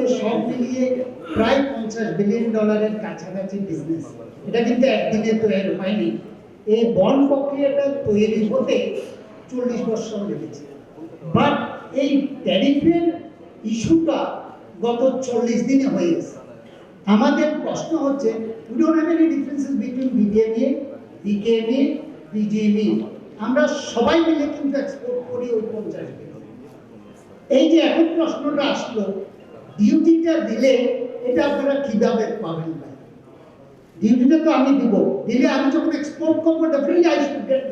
আজকে সব মিলিয়ে প্রায় পঞ্চাশ বিলিয়ন ডলারের কাছাকাছি বিজনেস এটা কিন্তু একদিনে তৈরি হয়নি। এই বন প্রক্রিয়াটা তৈরি হতে চল্লিশ বছর লেগেছে। বাট এই ট্যারিফের ইস্যুটা গত চল্লিশ দিনে হয়ে গেছে। আমাদের প্রশ্ন হচ্ছে আমরা সবাই মিলে কিন্তু এক্সপোর্ট করি ওই পঞ্চাশ এই যে এখন প্রশ্নটা আসলো ডিউটিটা দিলে এটা আপনারা কীভাবে পাবেন ভাই? ডিউটিটা তো আমি দিব। দিলে আমি যখন এক্সপোর্ট করব definitely I should get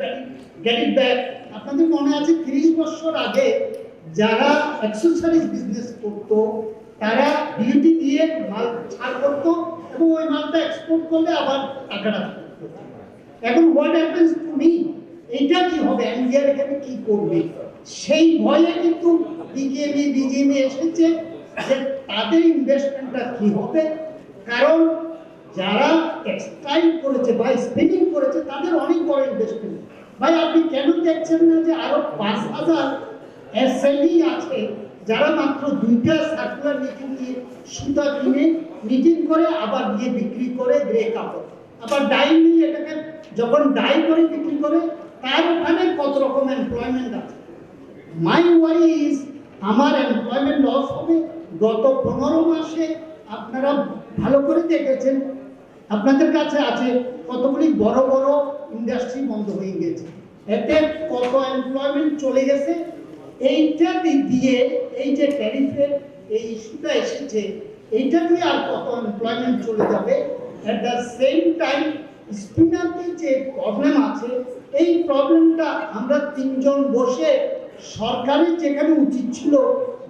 get it back আপনাদের মনে আছে তিরিশ বছর আগে যারা অ্যাক্সেসরিজ বিজনেস করতো, তারা ডিউটি দিয়ে মাল ছাড় করতো এবং ওই মালটা এক্সপোর্ট করলে আবার টাকাটা এখন হোয়াট হ্যাপেন্স টু মি এইটা কি হবে? ইন্ডিয়ার এখানে কি করবে? সেই ভয়ে কিন্তু বিজেপি বিজেপি এসেছে। যে তাদের ইনভেস্টমেন্টটা কি হবে? কারণ যারা টেক্সটাইল করেছে বা স্পিনিং করেছে, তাদের অনেক বড় ইনভেস্টমেন্ট ভাই, আপনি কেন দেখছেন না যে আরও পাঁচ হাজার এসএমই আছে, যারা মাত্র দুইটা সার্কুলার নিটিং দিয়ে সুতা কিনে নিটিং করে, আবার গিয়ে বিক্রি করে গ্রে কাপড় আবার ডাই নিয়ে এটাকে যখন ডাই করে, বিক্রি করে, তার ওখানে কত রকম এমপ্লয়মেন্ট আছে? মাই ওয়ারি ইজ আমার এমপ্লয়মেন্ট লস হবে? গত পনেরো মাসে আপনারা ভালো করে দেখেছেন। আপনাদের কাছে আছে কতগুলি বড় বড় ইন্ডাস্ট্রি বন্ধ হয়ে গেছে। এতে কত এমপ্লয়মেন্ট চলে গেছে? এইটা দিয়ে এই যে ট্যারিফের এই ইস্যুটা এসেছে, এইটাতে আর কত এমপ্লয়মেন্ট চলে যাবে? অ্যাট দ্য সেম টাইম স্পিনারতে যে প্রবলেম আছে, এই প্রবলেমটা আমরা তিনজন বসে সরকারের যেখানে উচিত ছিল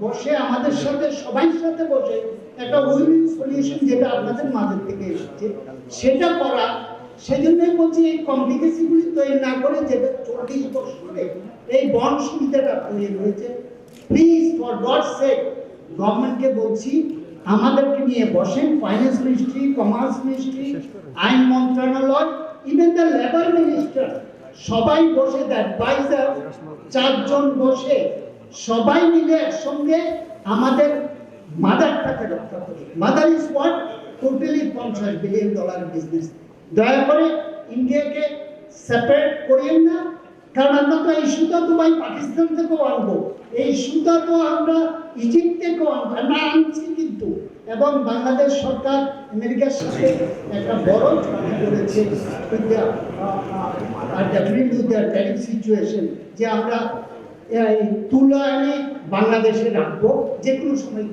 বসে, আমাদের সাথে, সবাই সাথে বসে একটা উইন সলিউশন যেটা আপনাদের মাঝের থেকে এসেছে, সেটা করা। সেজন্যই বলছি, এই কমপ্লিকেসিগুলি তৈরি না করে যেটা চল্লিশ বছরে এই বন্ড সুবিধাটা তৈরি হয়েছে প্লিজ ফর গড সেক গভর্নমেন্টকে বলছি, আমাদেরকে নিয়ে বসেন ফাইন্যান্স মিনিস্ট্রি কমার্স মিনিস্ট্রি আইন মন্ত্রণালয় ইভেন দ্য লেবার মিনিস্টার সবাই বসে অ্যাডভাইজার চারজন বসে সবাই মিলে একসঙ্গে আমাদের মাদারটাকে রক্ষা করি মাদার ইজ হোয়াট টোটালি পঞ্চাশ বিলিয়ন ডলার বিজনেস দয়া করে ইন্ডিয়াকে সেপারেট করিয়েন না। কারণ আমরা তো এই সুতা তো ভাই পাকিস্তান থেকেও আনব। এই সুতা তো আমরা ইজিপ্ট থেকেও আনব। আমরা আনছি কিন্তু। এবং বাংলাদেশ সরকার আমেরিকার সাথে একটা বড় চুক্তি করেছে। আর ডেফিনেটলি দেয়ার সিচুয়েশন যে আমরা তুলা এনে বাংলাদেশে রাখব যে কোনো সময়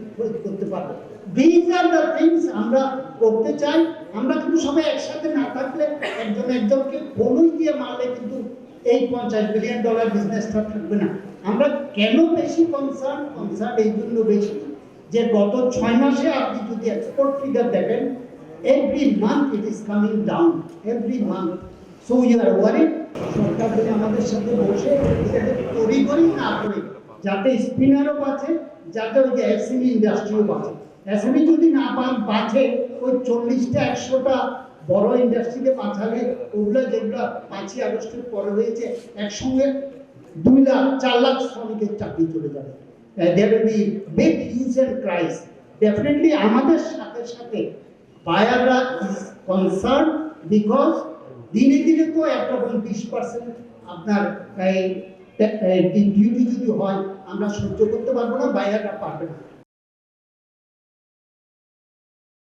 করতে পারব। দিজ আর দ্য থিংস আমরা করতে চাই। আমরা কিন্তু সবাই একসাথে না থাকলে একজন একজনকে বলুই দিয়ে মারলে কিন্তু এই পঞ্চাশ বিলিয়ন ডলার বিজনেসটা থাকবে না। আমরা কেন বেশি কনসার্ন কনসার্ন এই জন্য বেশি যে গত ছয় মাসে আপনি যদি এক্সপোর্ট ফিগার দেখেন every month it is coming down every month so you are worried সরকার যদি আমাদের সাথে বসে এটাকে তড়িঘড়ি না করে। যাতে স্পিনারও বাঁচে, যাতে ওই যে এসএমই ইন্ডাস্ট্রিও বাঁচে। এসএমই যদি না বাঁচে। ওই চল্লিশটা, একশোটা বড় ইন্ডাস্ট্রিকে বাঁচালে ওগুলো যেগুলো পাঁচই আগস্টের পরে হয়েছে, একসঙ্গে দুই লাখ, চার লাখ শ্রমিকের চাকরি চলে যাবে। There will be big and crisis definitely আমাদের সাথে সাথে বায়াররা ইজ কনসার্ন বিকজ দিনে দিনে তো একরকম বিশ পার্সেন্ট আপনার, এই যদি হয় আমরা সহ্য করতে পারব না বাইরেটা পারবে না।